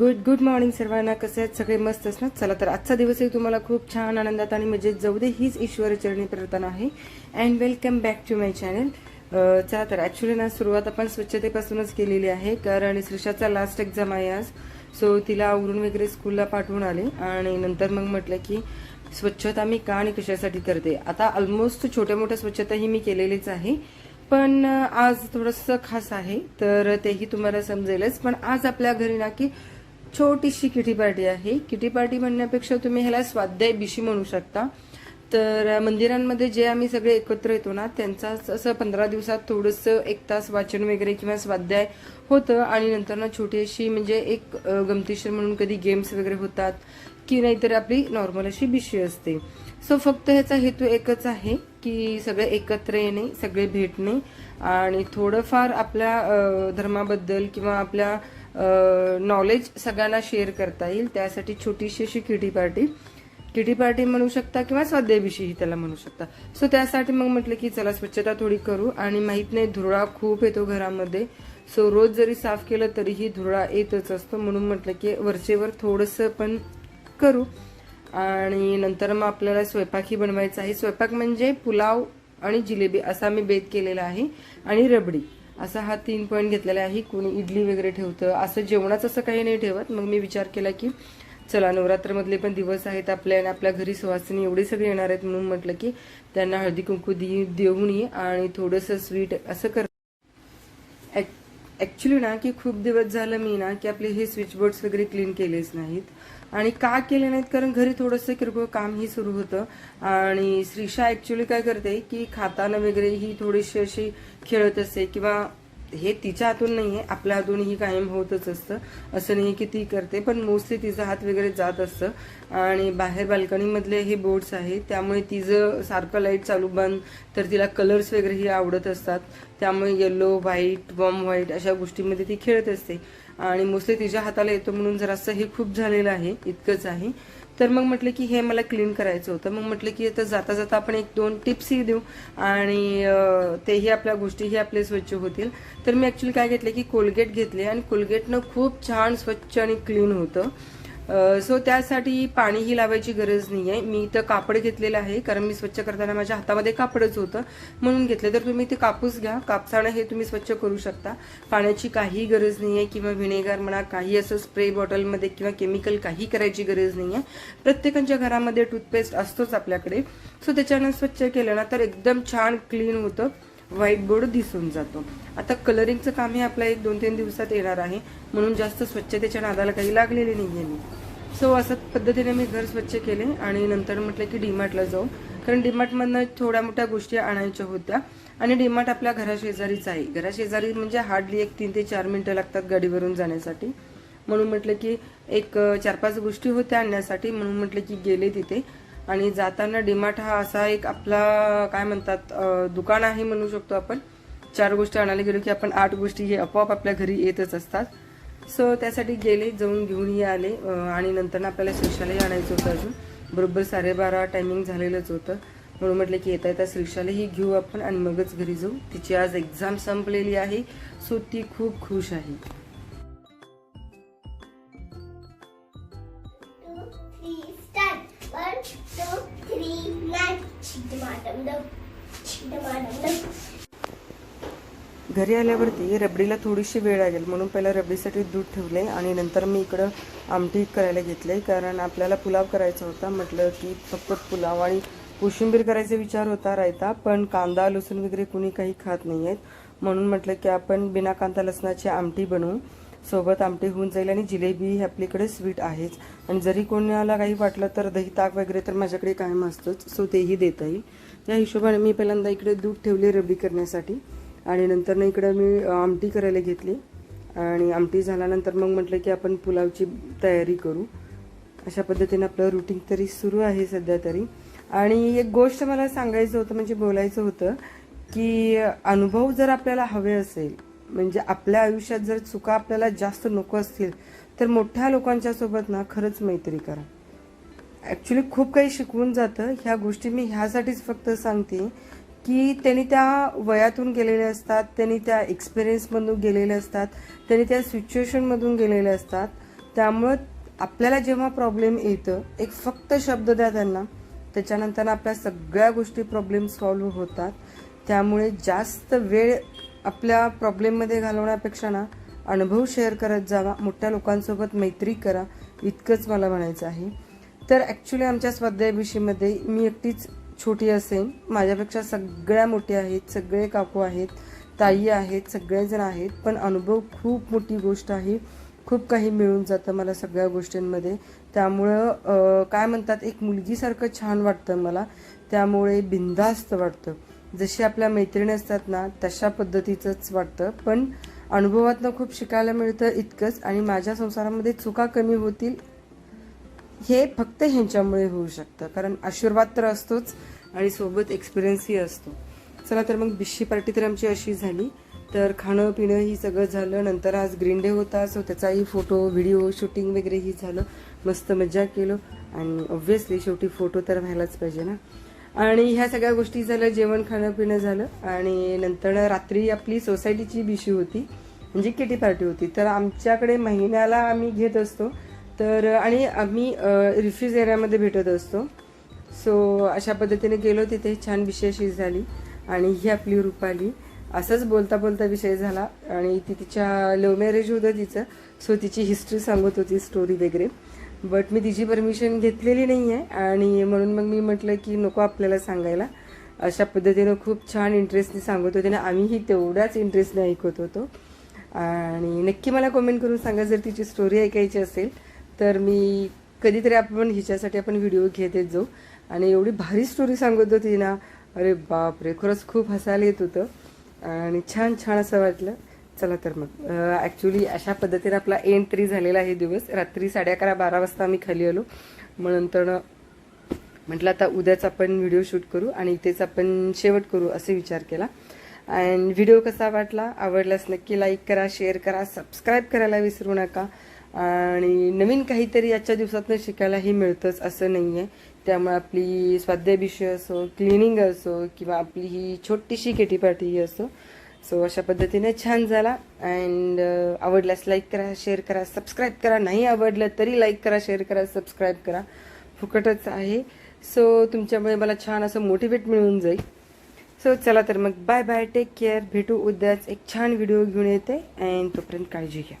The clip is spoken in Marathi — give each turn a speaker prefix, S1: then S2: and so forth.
S1: गुड गुड मॉर्निंग सर्वांना. कसे आहेत? सगळे मस्त ना चला तर आजचा दिवसही तुम्हाला खूप छान आनंदात आणि मजेत जाऊ दे. हीच ईश्वर चरणी प्रार्थना आहे. And welcome back to my channel चला तर ॲक्च्युली ना सुरुवात आपण स्वच्छतेपासूनच केलेली आहे. कारण श्रीषाचा लास्ट एक्झाम आहे आज. सो तिला आवरून वगैरे स्कूलला पाठवून आले. आणि नंतर मग म्हटलं की स्वच्छता मी का आणि कशासाठी करते? आता ऑलमोस्ट छोट्या मोठ्या स्वच्छता ही मी केलेलीच आहे. पण आज थोडंसं खास आहे. तर तेही तुम्हाला समजेलच. पण आज आपल्या घरी ना की छोटीशी किटी पार्टी आहे. किटी पार्टी म्हणण्यापेक्षा तुम्ही ह्याला स्वाध्याय बिशी म्हणू शकता. तर मंदिरांमध्ये जे आम्ही सगळे एकत्र येतो ना त्यांचाच असं पंधरा दिवसात थोडंसं एक तास वाचन वगैरे किंवा स्वाध्याय होतं. आणि नंतर ना छोटी अशी म्हणजे एक गमतीशीर म्हणून कधी गेम्स वगैरे होतात की नाहीतर आपली नॉर्मल अशी बिशी असते. सो फक्त ह्याचा हेतू एकच आहे की सगळे एकत्र येणे सगळे भेटणे आणि थोडंफार आपल्या धर्माबद्दल किंवा आपल्या नॉलेज सगळ्यांना शेअर करता येईल. त्यासाठी छोटीशी अशी किटी पार्टी किटी पार्टी म्हणू शकता किंवा स्वाध्यायविषयी त्याला म्हणू शकता. सो त्यासाठी मग म्हटलं की चला स्वच्छता थोडी करू. आणि माहीत नाही धुरळा खूप येतो घरामध्ये. सो रोज जरी साफ केलं तरीही धुरळा येतच असतो. म्हणून म्हटलं की वरचेवर थोडंसं पण करू. आणि नंतर मग आपल्याला स्वयंपाकही बनवायचा आहे. स्वयंपाक म्हणजे पुलाव आणि जिलेबी असा मी बेत केलेला आहे. आणि रबडी. असा हा तीन पॉईंट घेतलेला आहे. कोणी इडली वगैरे ठेवतं असं जेवणाचं असं काही नाही ठेवत. मग मी विचार केला की चला नवरात्रमधले पण दिवस आहेत आपल्या आणि आपल्या घरी सुवासिनी एवढे सगळे येणार आहेत म्हणून म्हटलं की त्यांना हळदी कुंकू दे देऊन आणि थोडंसं स्वीट असं कर. ॲक्च्युली ना की खूप दिवस झालं मी ना की आपले हे स्विच बोर्ड्स वगैरे क्लीन केलेच नाहीत. आणि का केले नाहीत? कारण घरी थोडंसं किरकोळ कामही सुरू होतं. आणि श्रीषा ॲक्च्युली काय करते की खाताना वगैरे ही थोडीशी अशी खेळत असते किंवा हे तिच्या हातून नाही आहे आपल्या हातूनही कायम होतच असतं. असं नाही की ती करते पण मोस्टली तिचा हात वगैरे जात असतं. आणि बाहेर बाल्कनीमधले हे बोर्ड्स आहेत त्यामुळे तिचं सारखं लाइट चालू बंद तर तिला कलर्स वगैरेही आवडत असतात. त्यामुळे येलो व्हाईट वॉम व्हाईट अशा गोष्टींमध्ये ती खेळत असते. आणि मोस्टली तिच्या हाताला येतो म्हणून जरासं हे खूप झालेलं आहे इतकंच आहे. तर मग म्हटलं की हे मला क्लीन करायचं होतं. मग म्हटलं की आता जाता जाता आपण एक दोन टिप्सही देऊ आणि तेही आपल्या गोष्टीही आपले स्वच्छ होतील. तर मी ॲक्च्युली काय घेतले की कोलगेट घेतले आणि कोलगेटनं खूप छान स्वच्छ आणि क्लीन होतं. सो त्यासाठी पाणीही लावायची गरज नाही आहे मी इथं कापड घेतलेलं आहे कारण मी स्वच्छ करताना माझ्या हातामध्ये कापडच होतं. म्हणून घेतलं तर तुम्ही ते कापूस घ्या. कापसानं हे तुम्ही स्वच्छ करू शकता. पाण्याची काही गरज नाही आहे किंवा व्हिनेगार म्हणा काही असं स्प्रे बॉटलमध्ये किंवा केमिकल काही करायची गरज नाही आहे प्रत्येकाच्या घरामध्ये टूथपेस्ट असतोच आपल्याकडे. सो त्याच्यानं स्वच्छ केलं ना तर एकदम छान क्लीन होतं. व्हाईट बोर्ड दिसून जातो. आता कलरिंगचं काम हे आपल्या एक दोन तीन दिवसात येणार आहे. म्हणून जास्त स्वच्छतेच्या नादाला काही लागलेले नाही आहे मी. सो असं पद्धतीने मी घर स्वच्छ केले आणि नंतर म्हटलं की डीमार्टला जाऊ. कारण डीमार्टमधनं थोड्या मोठ्या गोष्टी आणायच्या होत्या. आणि डीमार्ट आपल्या घराशेजारीच आहे. घराशेजारी म्हणजे हार्डली एक तीन ते चार मिनटं लागतात गाडीवरून जाण्यासाठी. म्हणून म्हटलं की एक चार पाच गोष्टी होत्या आणण्यासाठी. म्हणून म्हटलं की गेले तिथे. आणि जाताना डीमार्ट हा असा एक आपला काय म्हणतात दुकान आहे म्हणू शकतो आपण. चार गोष्टी आणायला गेलो की आपण आठ गोष्टी हे आपोआप आपल्या घरी येतच असतात. सो त्यासाठी गेले जाऊन घेऊनही आले आणि नंतर आपल्याला श्रीशालाही आणायचं होतं अजून. बरोबर साडेबारा टायमिंग झालेलंच होतं. म्हणून म्हटलं की येता येता श्रीशालाही घेऊ आपण आणि मगच घरी जाऊ. तिची आज एक्झाम संपलेली आहे. सो ती खूप खुश आहे.
S2: One, two, three, nine.
S1: घरी आल्यावरती रबडीला थोडीशी वेळ लागेल म्हणून पहिला रबडीसाठी दूध ठेवले आणि नंतर मी इकडं आमटी करायला घेतले कारण आपल्याला पुलाव करायचा होता. म्हटलं की फक्त पुलाव आणि कोशिंबीर करायचा विचार होता रायता पण कांदा लसूण वगैरे कुणी काही खात नाही आहेत म्हणून म्हटलं की आपण बिना कांदा लसणाची आमटी बनवू. सोबत आमटी होऊन जाईल आणि जिलेबी ही आपल्याकडे स्वीट आहेच. आणि जरी कोणाला काही वाटलं तर दही ताक वगैरे तर माझ्याकडे कायम असतंच. सो तेही देता येईल. त्या हिशोबाने मी पहिल्यांदा इकडे दूध ठेवले रबडी करण्यासाठी. आणि नंतरनं इकडं मी आमटी करायला घेतली. आणि आमटी झाल्यानंतर मग म्हटलं की आपण पुलावची तयारी करू. अशा पद्धतीने आपलं रुटीन तरी सुरू आहे सध्या तरी. आणि एक गोष्ट मला सांगायचं होतं म्हणजे बोलायचं होतं की अनुभव जर आपल्याला हवे असेल म्हणजे आपल्या आयुष्यात जर चुका आपल्याला जास्त नको असतील तर मोठ्या लोकांच्या सोबत ना खरंच मैत्री करा. ॲक्च्युली खूप काही शिकवून जातं. ह्या गोष्टी मी ह्यासाठीच फक्त सांगते की त्यांनी त्या वयातून गेलेले असतात त्यांनी त्या एक्सपिरियन्समधून गेलेले असतात त्यांनी त्या सिच्युएशनमधून गेलेले असतात. त्यामुळं आपल्याला जेव्हा प्रॉब्लेम येतं एक फक्त शब्द द्या त्यांना त्याच्यानंतर आपल्या सगळ्या गोष्टी प्रॉब्लेम सॉल्व्ह होतात. त्यामुळे जास्त वेळ आपल्या प्रॉब्लेममध्ये घालवण्यापेक्षा ना अनुभव शेअर करत जावा मोठ्या लोकांसोबत मैत्री करा इतकंच मला म्हणायचं आहे. तर ॲक्च्युली आमच्या स्वाध्याय मी एकटीच छोटी असेन. माझ्यापेक्षा सगळ्या मोठ्या आहेत सगळे काकू आहेत ताई आहेत सगळेजण आहेत. पण अनुभव खूप मोठी गोष्ट आहे. खूप काही मिळून जातं मला सगळ्या गोष्टींमध्ये. त्यामुळं काय म्हणतात एक मुलगीसारखं छान वाटतं मला. त्यामुळे बिनधास्त वाटतं. जशी आपल्या मैत्रिणी असतात ना तशा पद्धतीचंच वाटतं. पण अनुभवातनं खूप शिकायला मिळतं इतकंच आणि माझ्या संसारामध्ये चुका कमी होतील हे फक्त ह्यांच्यामुळे होऊ शकतं. कारण आशीर्वाद तर असतोच आणि सोबत एक्सपिरियन्सही असतो. चला तर मग बिशी पार्टी तर आमची अशी झाली. तर खाणं पिणं ही सगळं झालं. नंतर आज ग्रीन डे होता सो त्याचाही फोटो व्हिडिओ शूटिंग वगैरेही झालं. मस्त मजा केलो. आणि ऑब्व्हियसली शेवटी फोटो तर व्हायलाच पाहिजे ना. आणि ह्या सगळ्या गोष्टी झालं जेवण खाणं पिणं झालं आणि नंतर रात्री आपली सोसायटीची बिशी होती म्हणजे किटी पार्टी होती. तर आमच्याकडे महिन्याला आम्ही घेत असतो. तर आणि आम्ही रिफ्यूज एरियामध्ये भेटत असतो. सो अशा पद्धतीने गेलो तिथे छान विषयशी झाली आणि ही आपली रुपाली असंच बोलता बोलता विषय झाला आणि ती तिच्या लव्ह मॅरेज होतं तिचं. सो तिची हिस्ट्री सांगत होती स्टोरी वगैरे. बट मी तिची परमिशन घेतलेली नाही आहे आणि म्हणून मग मी म्हटलं की नको आपल्याला सांगायला. अशा पद्धतीनं खूप छान इंटरेस्टने सांगत होते. आणि आम्हीही तेवढ्याच इंटरेस्टने ऐकत होतो. आणि नक्की मला कमेंट करून सांगा जर तिची स्टोरी ऐकायची असेल तर मी कधीतरी आपण हिच्यासाठी आपण व्हिडिओ घेत येत जाऊ. आणि एवढी भारी स्टोरी सांगत होती ना. अरे बापरे खरंच खूप हसायला येत होतं. आणि छान छान असं वाटलं. चला तर मग. ॲक्च्युली अशा पद्धतीने आपला एंड तरी झालेला आहे दिवस. रात्री साडे अकरा बारा वाजता आम्ही खाली आलो. मग नंतर म्हटलं आता उद्याच आपण व्हिडिओ शूट करू आणि इथेच आपण शेवट करू असे विचार केला. अँड व्हिडिओ कसा वाटला? आवडल्यास नक्की लाईक करा शेअर करा सबस्क्राईब करायला विसरू नका. आणि नवीन काहीतरी आजच्या दिवसातनं शिकायलाही मिळतंच असं नाही आहे त्यामुळे आपली स्वाध्याय विषय असो क्लिनिंग असो किंवा आपली ही छोटीशी केटीपाटी असो सो अशा पद्धतीने छान झाला. अँड uh, आवडल्यास लाईक करा शेअर करा सबस्क्राईब करा. नाही आवडलं तरी लाईक करा शेअर करा सबस्क्राईब करा. फुकटच आहे. सो तुमच्यामुळे मला छान असं मोटिवेट मिळून जाईल. सो चला तर मग बाय बाय टेक केअर भेटू उद्याच एक छान व्हिडिओ घेऊन येते. अँड तोपर्यंत काळजी घ्या.